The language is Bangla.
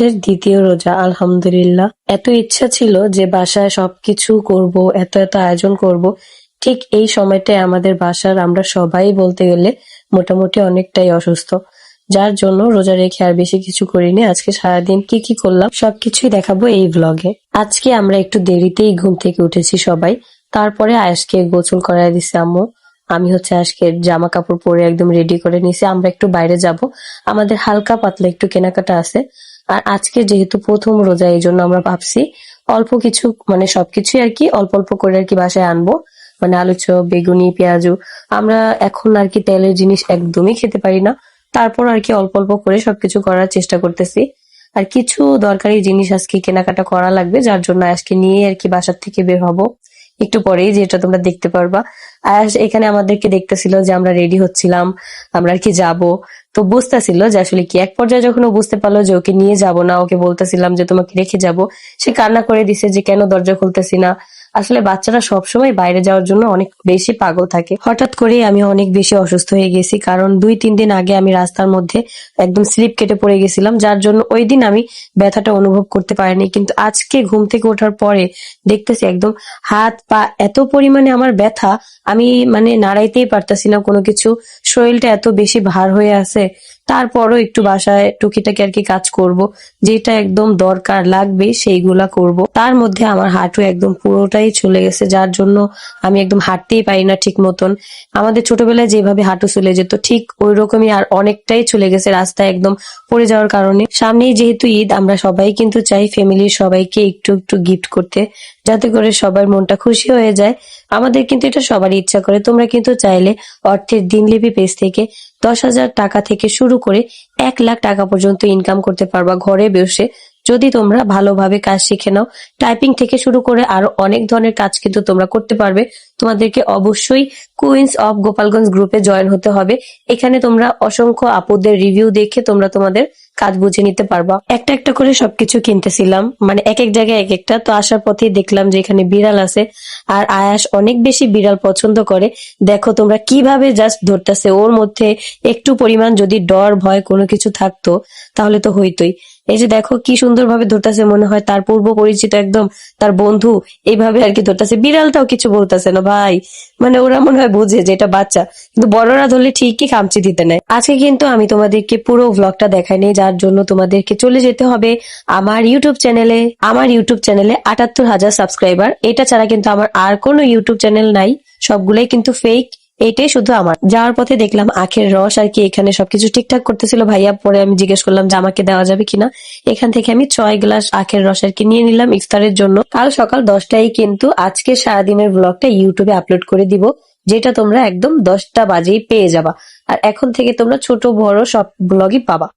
মাসের দ্বিতীয় রোজা, আলহামদুলিল্লাহ। এত ইচ্ছা ছিল যে বাসায় সবকিছু করব, এত এত আয়োজন করব। ঠিক এই সময়টায় আমাদের বাসার আমরা সবাই বলতে গেলে মোটামুটি অনেকটাই অসুস্থ। যার জন্য রোজা রেখে আর বেশি কিছু করিনি। আজকে সারাদিন কি কি করলাম সবকিছুই দেখাবো এই ব্লগে আজকে আমরা একটু দেরিতেই ঘুম থেকে উঠেছি সবাই। তারপরে আয়াসকে গোসল করাই দিছে আম্মু। আমি হচ্ছে আজকে জামা কাপড় পরে একদম রেডি করে নিছি। আমরা একটু বাইরে যাব। আমাদের হালকা পাতলা একটু কেনাকাটা আছে। আর আজকে যেহেতু প্রথম রোজা, এই জন্য আমরা ভাবছি অল্প কিছু মানে সবকিছুই আর কি, অল্প অল্প করে আর কি বাসায় আনব। মানে আলু চপ, বেগুনি, পেঁয়াজু, আমরা এখন আর কি তেলের জিনিস একদমই খেতে পারি না। তারপর আর কি অল্প অল্প করে সবকিছু করার চেষ্টা করতেছি। আর কিছু দরকারি জিনিস আজকে কেনাকাটা করা লাগবে, যার জন্য আজকে নিয়ে আর কি বাসার থেকে বের হব। একটু পরেই যেটা তোমরা দেখতে পারবা। আর এখানে আমাদেরকে দেখতেছিল যে আমরা রেডি হচ্ছিলাম, আমরা আর কি যাব। তো বুঝতেছিল যে আসলে কি, এক পর্যায়ে যখন ও বুঝতে পারল যে ওকে নিয়ে যাব না, ওকে বলতেছিলাম যে তোমাকে রেখে যাব, সে কান্না করে দিছে যে কেন দরজা খুলতেছি না। আসলে বাচ্চারা সবসময় বাইরে যাওয়ার জন্য অনেক বেশি পাগল থাকে। হঠাৎ করে আমি অনেক বেশি অসুস্থ হয়ে গেছি, কারণ দুই তিন দিন আগে আমি রাস্তার মধ্যে একদম স্লিপ কেটে পড়ে গেছিলাম, যার জন্য ওই দিন আমি ব্যথাটা অনুভব করতে পারিনি। কিন্তু আজকে ঘুম থেকে ওঠার পরে দেখতেছি একদম হাত পা এত পরিমাণে আমার ব্যথা, আমি মানে নাড়াইতেই পারতাছি না, কোনো কিছু। শরীরটা এত বেশি ভার হয়ে আছে sé, তারপরও একটু বাসায় টুকিটাকি আর কি কাজ করব। যেটা একদম দরকার লাগবে, সেইগুলা করব। তার মধ্যে আমার হাঁটু একদম পুরোটাই চলে গেছে, যার জন্য আমি একদম হাঁটতেই পারি না ঠিক মতন। আমাদের ছোটবেলায় যেভাবে হাঁটু চলে যেত, ঠিক ওই রকমই আর অনেকটাই চলে গেছে রাস্তায় একদম পড়ে যাওয়ার কারণে। সামনেই যেহেতু ঈদ, আমরা সবাই কিন্তু চাই ফ্যামিলির সবাইকে একটু একটু গিফট করতে, যাতে করে সবার মনটা খুশি হয়ে যায়। আমাদের কিন্তু এটা সবারই ইচ্ছা করে, তোমরা কিন্তু চাইলে অর্থের দিনলিপি পেজ থেকে দশ হাজার টাকা থেকে শুরু করে এক লাখ টাকা পর্যন্ত ইনকাম করতে পারবা ঘরে বসে। যদি তোমরা ভালোভাবে কাজ শিখে নাও টাইপিং থেকে শুরু করে আরও অনেক ধরনের কাজ কিন্তু তোমরা করতে পারবে। তোমাদেরকে অবশ্যই কুইন্স অফ গোপালগঞ্জ গ্রুপে জয়েন হতে হবে। এখানে তোমরা অসংখ্য আপুদের রিভিউ দেখে তোমরা তোমাদের কাজ বুঝে নিতে পারবা। একটা একটা করে সবকিছু কিনতেছিলাম। মানে এক এক জায়গায় এক একটা। তো আসার পথে দেখলাম যে এখানে বিড়াল আছে। আর আয়াস অনেক বেশি বিড়াল পছন্দ করে। দেখো তোমরা কীভাবে জাস্ট ধরতেছে। ওর মধ্যে একটু পরিমাণ যদি ডর, ভয় কোনো কিছু থাকতো, তাহলে তো হইতোই। এই যে দেখো কি সুন্দরভাবে ধরতেছে মনে হয়। তার পূর্ব পরিচিত একদম তার বন্ধু এইভাবে আর কি ধরতেছে। বিড়ালটাও কিছু বলতেছে না, ভাই। মানে ওরা মনে হয় বুঝে যে এটা বাচ্চা। কিন্তু বড়রা ধরলে ঠিকই খামচি দিতে নেয়। আজকে কিন্তু আমি তোমাদেরকে পুরো ভ্লগটা দেখাইনি যার জন্য তোমাদেরকে চলে যেতে হবে আমার ইউটিউব চ্যানেলে আমার ইউটিউব চ্যানেলে আটাত্তর হাজার সাবস্ক্রাইবার এটা ছাড়া কিন্তু আমার আর কোনো ইউটিউব চ্যানেল নাই। সবগুলাই কিন্তু ফেক এটাই শুধু আমার। যাওয়ার পথে দেখলাম আখের রস আর কি এখানে সবকিছু ঠিকঠাক করতেছিল। ভাইয়া পরে আমি জিজ্ঞেস করলাম যে আমাকে দেওয়া যাবে কিনা। এখান থেকে আমি ছয় গ্লাস আখের রস আর কি নিয়ে নিলাম ইফতারের জন্য। কাল সকাল দশটায় কিন্তু আজকে সারাদিনের ব্লগটা ইউটিউবে আপলোড করে দিব, যেটা তোমরা একদম দশটা বাজেই পেয়ে যাবা। আর এখন থেকে তোমরা ছোট বড় সব ব্লগই পাবা।